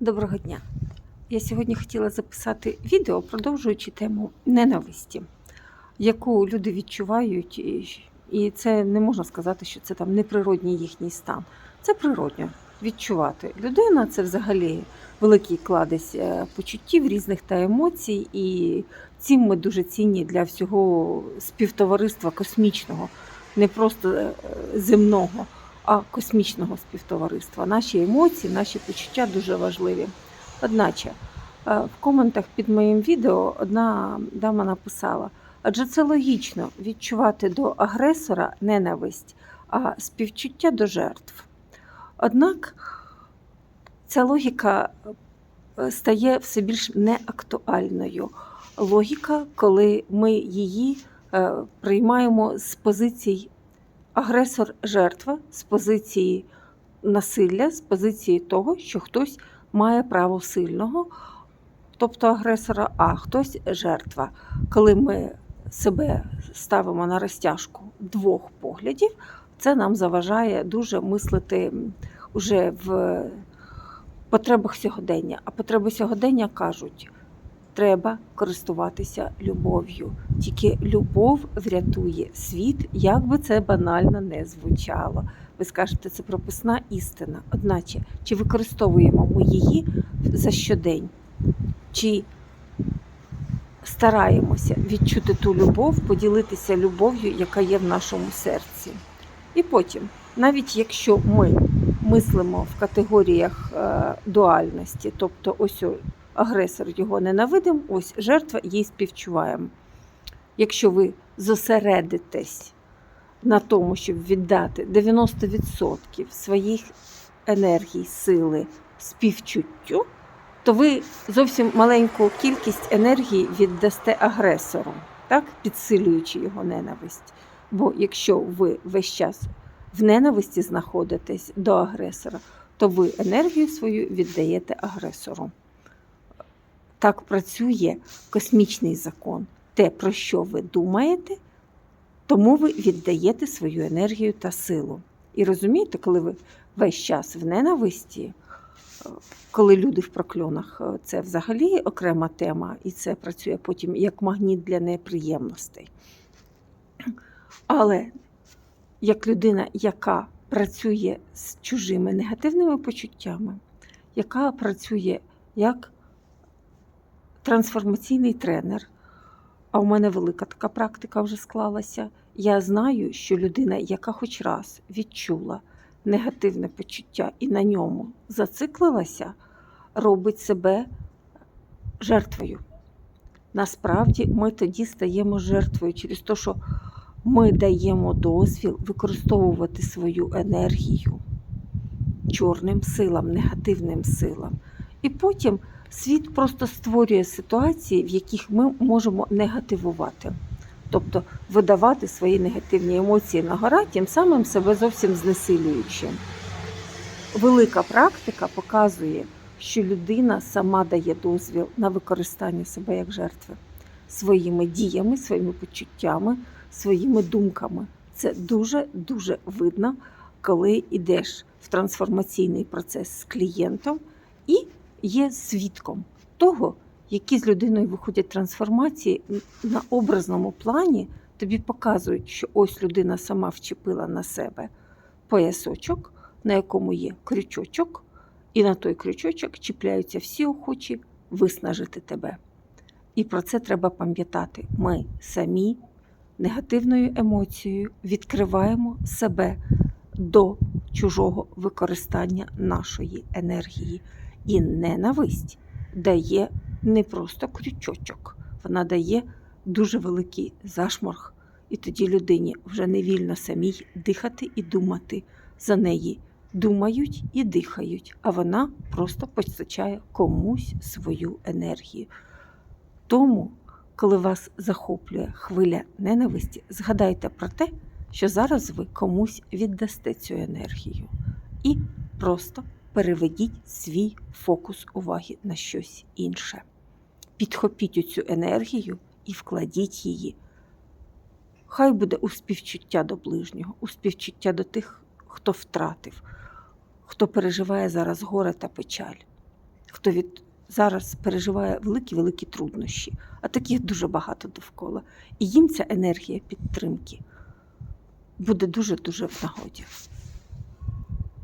Доброго дня. Я сьогодні хотіла записати відео, продовжуючи тему ненависті, яку люди відчувають, і- це не можна сказати, що це там неприродній їхній стан. Це природньо відчувати. Людина це взагалі великий кладезь е, почуттів різних та емоцій, і цим ми дуже цінні для всього співтовариства космічного, не просто е, земного а космічного співтовариства. Наші емоції, наші почуття дуже важливі. Одначе, е, в коментах під моїм відео одна дама написала: адже це логічно відчувати до агресора ненависть, а співчуття до жертв. Однак ця логіка е, стає все більш неактуальною. Логіка, коли ми її е, приймаємо з позицій агресор жертва з позиції насилля, з позиції того, що хтось має право сильного, тобто агресора, а хтось жертва. Коли ми себе ставимо на розтяжку двох поглядів, це нам заважає дуже мислити уже в потребах сьогодення. А потреби сьогодення кажуть. Треба користуватися любов'ю. Тільки любов врятує світ, як би це банально не звучало. Ви скажете, це прописна істина. Одначе, чи використовуємо ми її за щодень, чи стараємося відчути ту любов, поділитися любов'ю, яка є в нашому серці. І потім, навіть якщо ми мислимо в категоріях е, дуальності, тобто ось агресор його ненавидим, ось жертва їй співчуваємо. Якщо ви зосередитесь на тому, щоб віддати 90% своїх енергій, сили співчуттю, то ви зовсім маленьку кількість енергії віддасте агресору, так? підсилюючи його ненависть. Бо якщо ви весь час в ненависті знаходитесь до агресора, то ви енергію свою віддаєте агресору. Так працює космічний закон. Те, про що ви думаєте, тому ви віддаєте свою енергію та силу. І розумієте, коли ви весь час в ненависті, е, коли люди в прокльонах, е, це взагалі окрема тема, і це працює потім як магніт для неприємностей. Але як людина, яка працює з чужими негативними почуттями, яка працює як трансформаційний тренер, а у мене велика така практика вже склалася. Я знаю, що людина, яка хоч раз відчула негативне почуття і на ньому зациклилася, робить себе жертвою. Насправді ми тоді стаємо жертвою через те, що ми даємо дозвіл використовувати свою енергію чорним силам, негативним силам. І потім світ просто створює ситуації, в яких ми можемо негативувати. Тобто видавати свої негативні емоції на гора, тим самим себе зовсім знесилюючи. Велика практика показує, що людина сама дає дозвіл на використання себе як жертви своїми діями, своїми почуттями, своїми думками. Це дуже-дуже видно, коли йдеш в трансформаційний процес з клієнтом і є свідком того, які з людиною виходять трансформації на образному плані, тобі показують, що ось людина сама вчепила на себе поясочок, на якому є крючочок, і на той крючочок чіпляються всі охочі виснажити тебе. І про це треба пам'ятати. Ми самі негативною емоцією відкриваємо себе до чужого використання нашої енергії. І ненависть дає не просто крючочок, вона дає дуже великий зашморг. І тоді людині вже не вільно самій дихати і думати. За неї думають і дихають, а вона просто постачає комусь свою енергію. Тому, коли вас захоплює хвиля ненависті, згадайте про те, що зараз ви комусь віддасте цю енергію. І просто переведіть свій фокус уваги на щось інше. Підхопіть цю енергію і вкладіть її. Хай буде у співчуття до ближнього, у співчуття до тих, хто втратив, хто переживає зараз горе та печаль. хто від зараз переживає великі-великі труднощі, а таких дуже багато довкола. І їм ця енергія підтримки буде дуже-дуже в нагоді.